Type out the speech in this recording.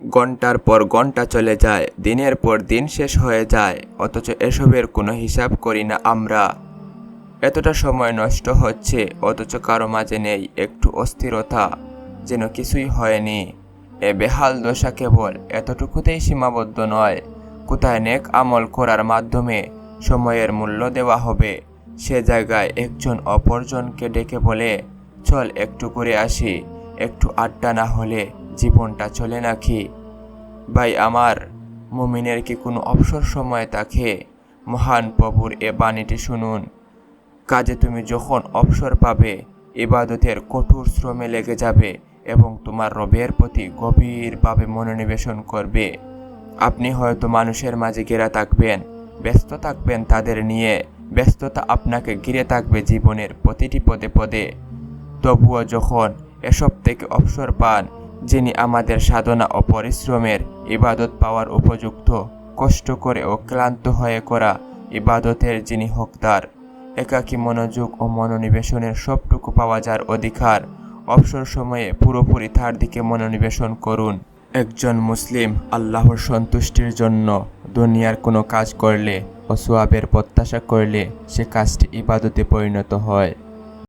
ঘণ্টার পর ঘণ্টা চলে যায়, দিনের পর দিন শেষ হয়ে যায়, অথচ এসবের কোনো হিসাব করি না আমরা। এতটা সময় নষ্ট হচ্ছে, অথচ কারও মাঝে নেই একটু অস্থিরতা, যেন কিছুই হয়নি। এ বেহাল দশা কেবল এতটুকুতেই সীমাবদ্ধ নয়। কোথায় নেক আমল করার মাধ্যমে সময়ের মূল্য দেওয়া হবে? সে জায়গায় একজন অপরজনকে ডেকে বলে, চল একটু করে আসি, একটু আড্ডা না হলে জীবনটা চলে নাকি ভাই, আমার মুমিনের কি কোনো অবসর সময় থাকে? মহান প্রভুর এ বাণীটি শুনুন। কাজে তুমি যখন অবসর পাবে, ইবাদতের কঠোর শ্রমে লেগে যাবে এবং তোমার রবের প্রতি গভীরভাবে মনোনিবেশন করবে। আপনি হয়তো মানুষের মাঝে ঘেরা থাকবেন, ব্যস্ত থাকবেন তাদের নিয়ে। ব্যস্ততা আপনাকে ঘিরে থাকবে জীবনের প্রতিটি পদে পদে। তবুও যখন এসব থেকে অবসর পান যিনি আমাদের সাধনা ও পরিশ্রমের ইবাদত পাওয়ার উপযুক্ত, কষ্ট করে ও ক্লান্ত হয়ে করা ইবাদতের যিনি হকদার। একাকী মনোযোগ ও মনোনিবেশনের সবটুকু পাওয়া যার অধিকার। অবসর সময়ে পুরোপুরি তার দিকে মনোনিবেশন করুন। একজন মুসলিম আল্লাহর সন্তুষ্টির জন্য দুনিয়ার কোনো কাজ করলে ও সোয়াবের প্রত্যাশা করলে সে কাজটি ইবাদতে পরিণত হয়।